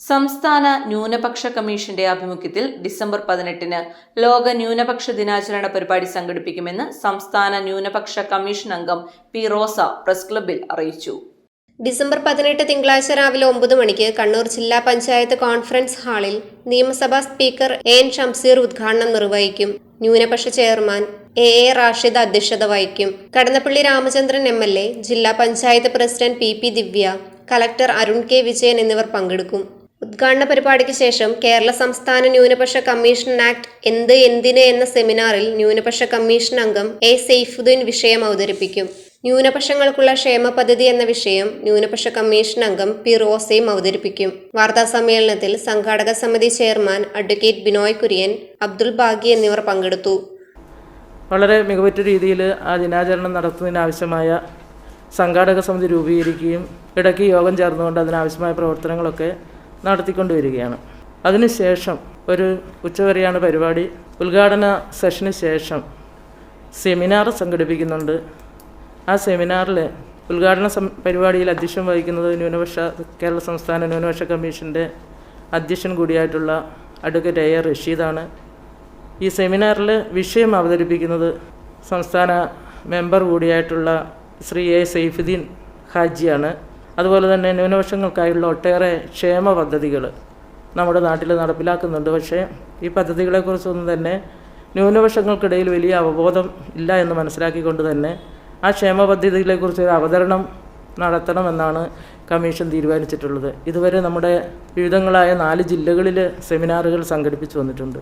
സംസ്ഥാന ന്യൂനപക്ഷ കമ്മീഷന്റെ ആഭിമുഖ്യത്തിൽ ഡിസംബർ പതിനെട്ടിന് ലോക ന്യൂനപക്ഷ ദിനാചരണ പരിപാടി സംഘടിപ്പിക്കുമെന്ന് സംസ്ഥാന ന്യൂനപക്ഷ കമ്മീഷൻ അംഗം പി റോസ പ്രസ് ക്ലബിൽ അറിയിച്ചു. ഡിസംബർ പതിനെട്ട് തിങ്കളാഴ്ച രാവിലെ ഒമ്പത് മണിക്ക് കണ്ണൂർ ജില്ലാ പഞ്ചായത്ത് കോൺഫറൻസ് ഹാളിൽ നിയമസഭാ സ്പീക്കർ എ എൻ ഷംസീർ ഉദ്ഘാടനം നിർവഹിക്കും. ന്യൂനപക്ഷ ചെയർമാൻ എ എ റാഷിദ് അധ്യക്ഷത വഹിക്കും. Kadannappally Ramachandran M L A ജില്ലാ panchayat president P P Divya collector Arun K Vijayan എന്നിവർ പങ്കെടുക്കും. ഉദ്ഘാടന പരിപാടിക്ക് ശേഷം കേരള സംസ്ഥാന ന്യൂനപക്ഷ കമ്മീഷൻ ആക്ട് എന്ത് എന്തിന് എന്ന സെമിനാറിൽ ന്യൂനപക്ഷ കമ്മീഷൻ അംഗം എ സെയ്ഫുദ്ദീൻ വിഷയം അവതരിപ്പിക്കും. ന്യൂനപക്ഷങ്ങൾക്കുള്ള ക്ഷേമ പദ്ധതി എന്ന വിഷയം ന്യൂനപക്ഷ കമ്മീഷൻ അംഗം പി റോസയും അവതരിപ്പിക്കും. വാർത്താ സമ്മേളനത്തിൽ സംഘാടക സമിതി ചെയർമാൻ അഡ്വക്കേറ്റ് ബിനോയ് കുര്യൻ അബ്ദുൾ ബാഗി എന്നിവർ പങ്കെടുത്തു. വളരെ മികവറ്റ രീതിയിൽ ആ ദിനാചരണം നടത്തുന്നതിനാവശ്യമായ സംഘാടക സമിതി രൂപീകരിക്കുകയും ഇടയ്ക്ക് യോഗം ചേർന്നുകൊണ്ട് അതിനാവശ്യമായ പ്രവർത്തനങ്ങളൊക്കെ നടത്തിക്കൊണ്ട് വരികയാണ് അതിനുശേഷം ഒരു ഉച്ചവരെയാണ് പരിപാടി. ഉദ്ഘാടന സെഷന് ശേഷം സെമിനാർ സംഘടിപ്പിക്കുന്നുണ്ട്. ആ സെമിനാറിൽ ഉദ്ഘാടന പരിപാടിയിൽ അധ്യക്ഷം വഹിക്കുന്നത് ന്യൂനപക്ഷ കേരള സംസ്ഥാന ന്യൂനപക്ഷ കമ്മീഷന്റെ അധ്യക്ഷൻ കൂടിയായിട്ടുള്ള അഡ്വക്കേറ്റ് എ ആർ റഷീദാണ്. ഈ സെമിനാറിൽ വിഷയം അവതരിപ്പിക്കുന്നത് സംസ്ഥാന മെമ്പർ കൂടിയായിട്ടുള്ള ശ്രീ എ സൈഫുദ്ദീൻ ഹാജിയാണ്. അതുപോലെ തന്നെ ന്യൂനപക്ഷങ്ങൾക്കായുള്ള ഒട്ടേറെ ക്ഷേമ പദ്ധതികൾ നമ്മുടെ നാട്ടിൽ നടപ്പിലാക്കുന്നുണ്ട്. പക്ഷേ ഈ പദ്ധതികളെക്കുറിച്ചൊന്നും തന്നെ ന്യൂനപക്ഷങ്ങൾക്കിടയിൽ വലിയ അവബോധം ഇല്ല എന്ന് മനസ്സിലാക്കിക്കൊണ്ട് തന്നെ ആ ക്ഷേമ പദ്ധതികളെക്കുറിച്ച് ഒരു അവതരണം നടത്തണമെന്നാണ് കമ്മീഷൻ തീരുമാനിച്ചിട്ടുള്ളത്. ഇതുവരെ നമ്മുടെ വിവിധങ്ങളായ നാല് ജില്ലകളിൽ സെമിനാറുകൾ സംഘടിപ്പിച്ചു വന്നിട്ടുണ്ട്.